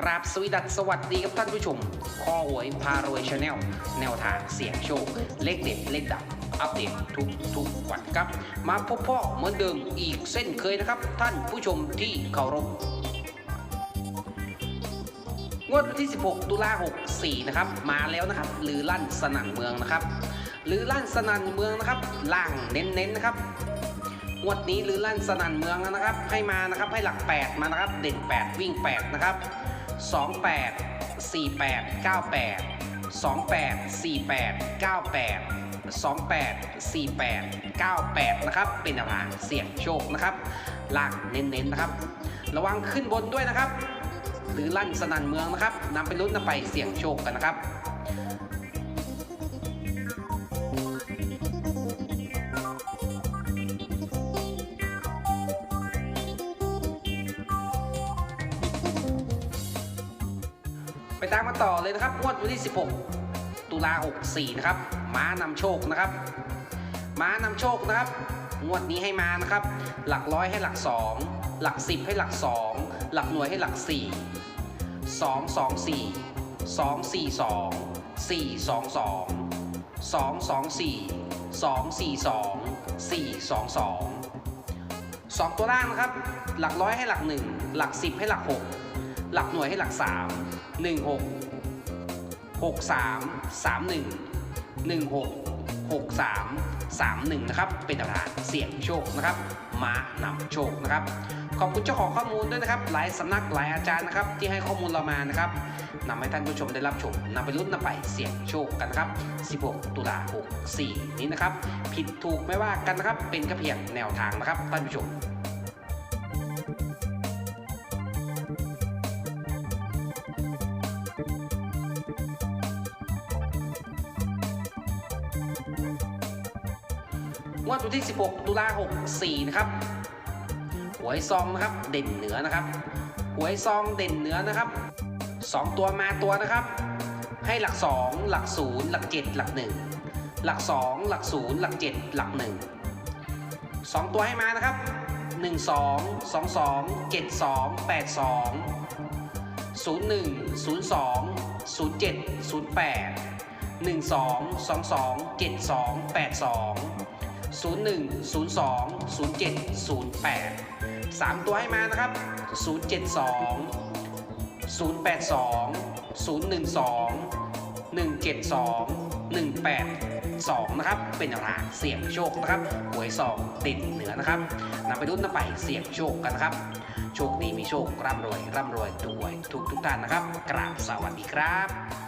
กราบสวีดัสสวัสดีครับท่านผู้ชมคอหวยพารวยชาแนลแนวทางเสี่ยงโชค เลขเด็ดเลขดับอัปเดตทุกทุกวันครับ มาพบพ่อเหมือนเดิมอีกเส้นเคยนะครับ ท่านผู้ชมที่เคารพงวดวันที่ 16 ตุลา64 นะครับ มาแล้วนะครับหรือลั่นสนั่นเมืองนะครับหรือลั่นสนั่นเมืองนะครับ ล่างเน้นๆนะครับงวดนี้หรือลั่นสนั่นเมืองนะครับ ให้มานะครับให้หลัก 8 มานะครับ เด่น 8 วิ่ง 8 นะครับ 28 48 98 28 48 98 28 48 98 นะครับ เป็นอาางเสี่ยงโชคนะครับล่างเน้นๆนะครับ ระวังขึ้นบนด้วยนะครับ หรือลั่นสนันเมืองนะครับนำไปลุ้นนำไปเสี่ยงโชคกันนะครับ ตามมาต่อเลยนะครับงวดวันที่ 16 ตุลา 64 นะครับ ม้านำโชคนะครับ ม้านำโชคนะครับ งวดนี้ให้มานะครับ หลักร้อยให้หลัก 2 หลัก 10 ให้หลัก 2 หลักหน่วยให้หลัก 4 2 2 4 2 4 2 4 2 2 2 2 4 2 4 2 4 2 2สองตัวล่างนะครับ หลักร้อยให้หลัก 1 หลัก 10 ให้หลัก 6 หลักหน่วยให้หลัก 3 1 6 6 3 3 1 1 6 6 3 3 1 นะครับ เป็นแนวทางเสี่ยงโชคนะครับ มานำโชคนะครับ ขอบคุณเจ้าของข้อมูลด้วยนะครับ หลายสำนักหลายอาจารย์นะครับ ที่ให้ข้อมูลเรามานะครับนำให้ท่านผู้ชมได้รับชมนำไปลุ้นนำไปเสี่ยงโชคกันนะครับ 16 ตุลา64 นี้นะครับ ผิดถูกไม่ว่ากันนะครับ เป็นแค่เพียงแนวทางนะครับท่านผู้ชม งวดวันที่ 16 ตุลา64 นะครับ หวยซองนะครับ เด่นเหนือนะครับ หวยซองเด่นเหนือนะครับ 2 ตัวมาตัวนะครับ ให้หลัก 2 หลัก 0 หลัก 7 หลัก 1 หลัก 2 หลัก 0 หลัก 7 หลัก 1 2 ตัวให้มานะครับ 1 2 2 2 7 2 8 2 01 02 07 08 12 22 72 82 01 02 07 08 3 ตัวให้มานะครับ 072 082 012 172 182นะครับ เป็นแนวทางเสี่ยงโชคนะครับหวยซองติดเหนือนะครับนำไปรุ่นนำไปเสี่ยงโชคกันนะครับ โชคดีมีโชคร่ำรวยร่ำรวยด้วยทุกทุกท่านนะครับ กราบสวัสดีครับ